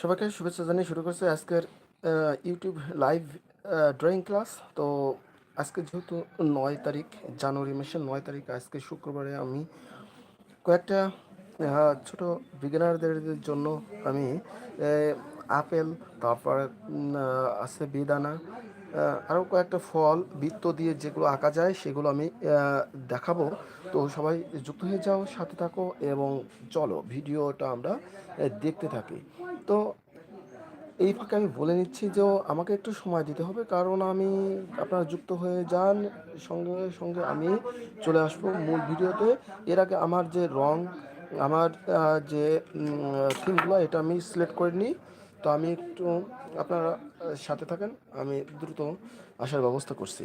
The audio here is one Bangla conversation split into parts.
সবাইকে শুভেচ্ছা জানিয়ে শুরু করছে আজকের ইউটিউব লাইভ ড্রয়িং ক্লাস তো আজকে যেহেতু নয় তারিখ, জানুয়ারি মাসের নয় তারিখ, আজকে শুক্রবারে আমি কয়েকটা ছোট বিগিনারদের জন্য আমি আপেল, তারপর আছে বেদানা আরও কয়েকটা ফল, বৃত্ত দিয়ে যেগুলো আঁকা যায় সেগুলো আমি দেখাবো। তো সবাই যুক্ত হয়ে যাও, সাথে থাকো এবং চলো, ভিডিওটা আমরা দেখতে থাকি। তো এই ফাঁকে আমি বলে নিচ্ছি যে আমাকে একটু সময় দিতে হবে কারণ আমি, আপনারা যুক্ত হয়ে যান, সঙ্গে সঙ্গে আমি চলে আসব মূল ভিডিওতে। এর আগে আমার যে রং আমার যে থিমগুলো, এটা আমি সিলেক্ট করে নিই। তো আমি একটু আপনারা সাথে থাকেন, আমি দ্রুত আসার ব্যবস্থা করছি।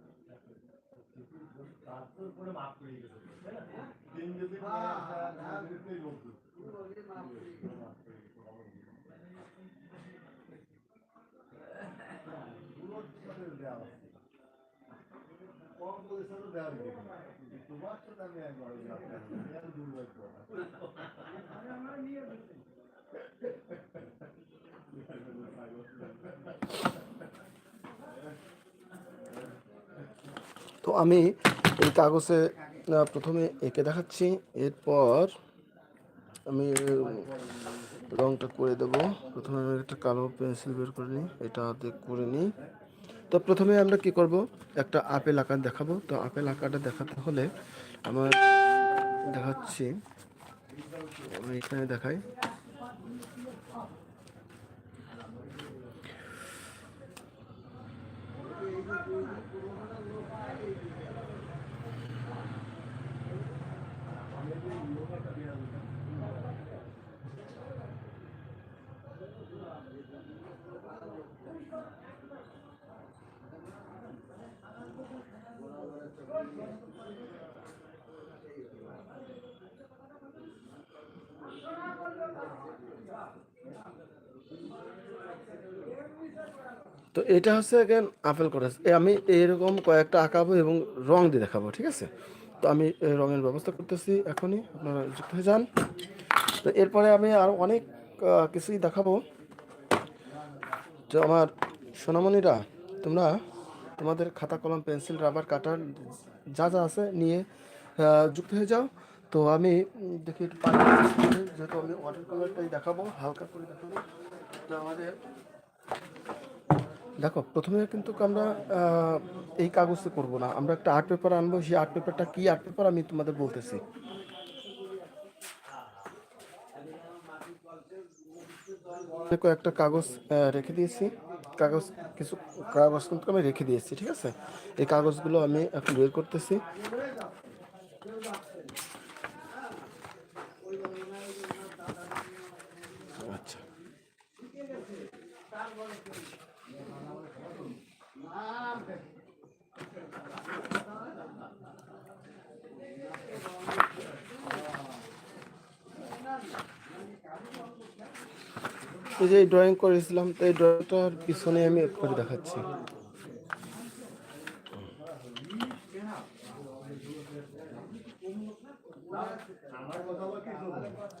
কম পয়সারও দেওয়া তোমার সাথে আমি একবার দুর্ভাগ্য তো আমি এই কাগজে প্রথমে এঁকে দেখাচ্ছি। এরপর আমি রংটা করে দেব। প্রথমে আমি একটা কালো পেন্সিল বের করে নিই, এটা করে নিই। তো প্রথমে আমরা কি করব? একটা আপেল আকার দেখাবো। তো আপেল আকারটা দেখাতে হলে আমার দেখাচ্ছি, আমি এখানে দেখাই। ఇది তো এটা হচ্ছে এখন আপেল করাস আমি এইরকম কয়েকটা আঁকাবো এবং রং দিয়ে দেখাবো, ঠিক আছে? তো আমি রঙের ব্যবস্থা করতেছি এখনই, আপনারা যুক্ত হয়ে যান। তো এরপরে আমি আরও অনেক কিছুই দেখাবো। তো আমার সোনামণিরা, তোমরা তোমাদের খাতা, কলম, পেন্সিল, রাবার, কাটার যা যা আছে নিয়ে যুক্ত হয়ে যাও। তো আমি দেখি যেহেতু আমি ওয়াটার কালারটাই দেখাবো, হালকা করে দেখাবো। তো আমাদের দেখো, প্রথমে কিন্তু আমরা এই কাগজে করব না। আমরা একটা আর্ট পেপার আনব, সেই আর্ট পেপারটা কি আর্ট পেপার আমি তোমাদের বলতেছি। কয়েকটা কাগজ রেখে দিয়েছি। কাগজ, কিছু কাগজ কিন্তু আমি রেখে দিয়েছি, ঠিক আছে? এই কাগজগুলো আমি এখন বের করতেছি। এই যে ড্রয়িং করেছিলাম, তো এই ড্রয়িংটার পিছনে আমি করে দেখাচ্ছি।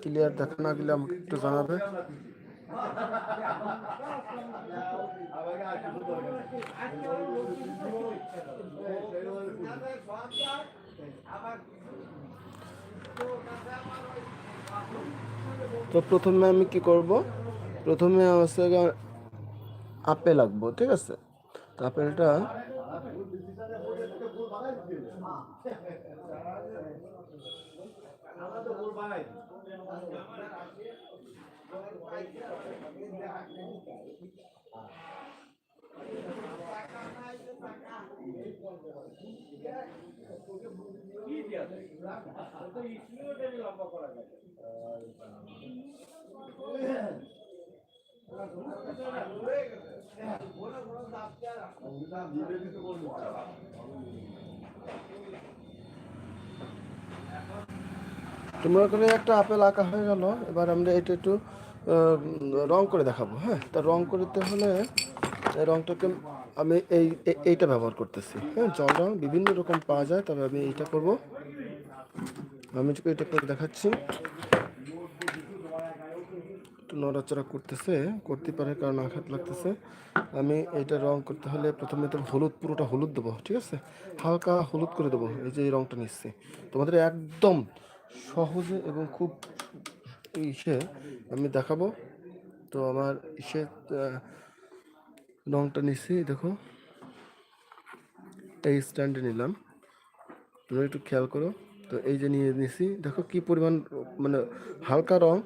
ক্লিয়ার দেখা না গেলে আমাকে একটু জানাবে। তো প্রথমে আমি কি করব? প্রথমে হচ্ছে আপেল আঁকবো ঠিক আছে? তো আপেলটা তোমরা করে একটা আপেল আঁকা হয়ে গেল। এবার আমরা এটা একটু রং করে দেখাবো হ্যাঁ? তা রং করতে হলে রংটাকে আমি এই, এই- এইটা ব্যবহার করতেছি হ্যাঁ? জল রং বিভিন্ন রকম পাওয়া যায়, তবে আমি এইটা করব। আমি তোকে এটা করে দেখাচ্ছি। একটু নড়াচড়া করতেছে, করতে পারে কারণ আঘাত লাগতেছে। আমি এইটা রং করতে হলে প্রথমে তো হলুদ, পুরোটা হলুদ দেবো, ঠিক আছে? হালকা হলুদ করে দেবো, এই যে এই রংটা নিচ্ছি। তোমাদের একদম সহজে এবং খুব ইসে আমি দেখাবো। তো আমার ইসে রংটা নিচ্ছি, দেখো। এই স্ট্যান্ডে নিলাম। তোমরা একটু খেয়াল করো। তো এই যে নিয়ে নিছি দেখো কি পরিমাণ মানে হালকা রং।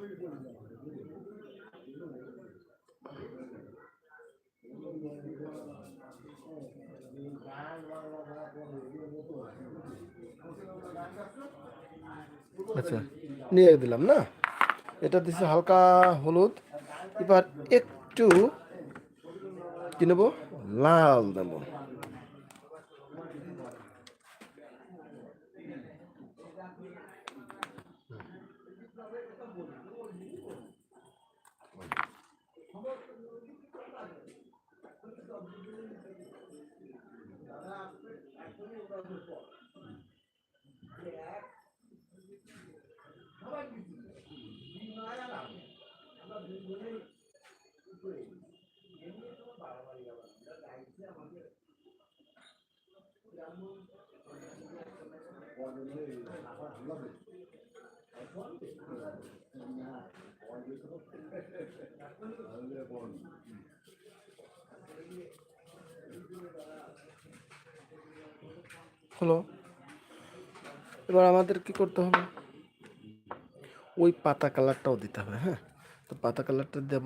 আচ্ছা নিয়ে দিলাম না? এটা দিছে হালকা হলুদ। এবার একটু কি নেব? লাল নেব। হলো এবার আমাদের কি করতে হবে? ওই পাতা কালারটাও দিতে হবে হ্যাঁ? তো পাতা কালারটা দেব।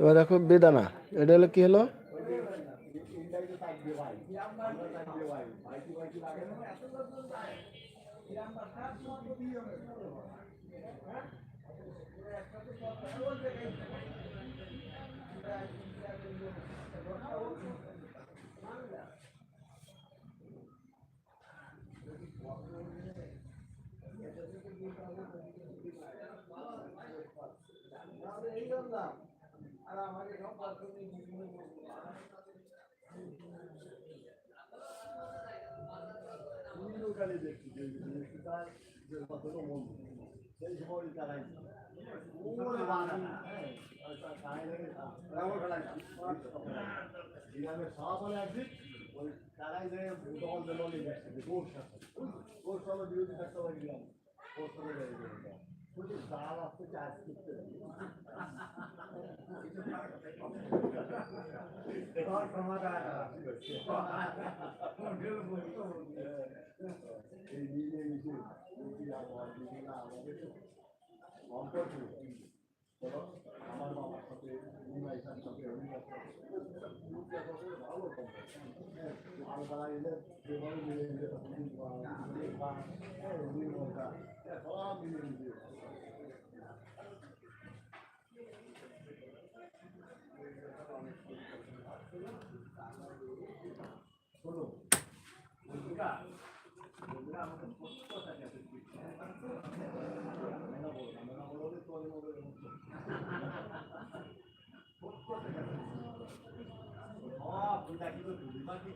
এবার দেখো বেদানা এটা হলো কি হলো Thank you. এখানে যে ইউনিভার্সিটার যে কতটা মন্দির সেই সময় তারাই যেভাবে ওই তারাই যে দল বিরোধী থাকতে পারি ওর সঙ্গে আমার বাবার সাথে নিমাইসার সাথে ভালো আর তারা এলে যেভাবে মিলে মিলে সব মিলে মিলে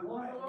বলব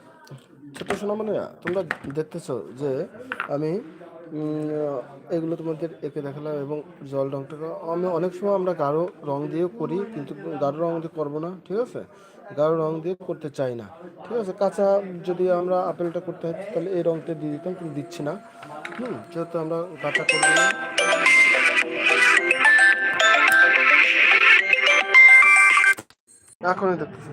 শোনা মানে তোমরা দেখতেছো যে আমি এগুলো তোমাদের এঁকে দেখালাম এবং জল রংটাকে আমি অনেক সময় আমরা গাঢ় রং দিয়েও করি, কিন্তু গাঢ় রং দিয়ে করব না, ঠিক আছে? গাঢ় রং দিয়ে করতে চাই না, ঠিক আছে? কাঁচা যদি আমরা আপেলটা করতে হয়, তাহলে এই রংটা দিয়ে দিতাম, কিন্তু দিচ্ছি না। হুম, যেহেতু আমরা কাঁচা করব না এখনই দেখতেছি।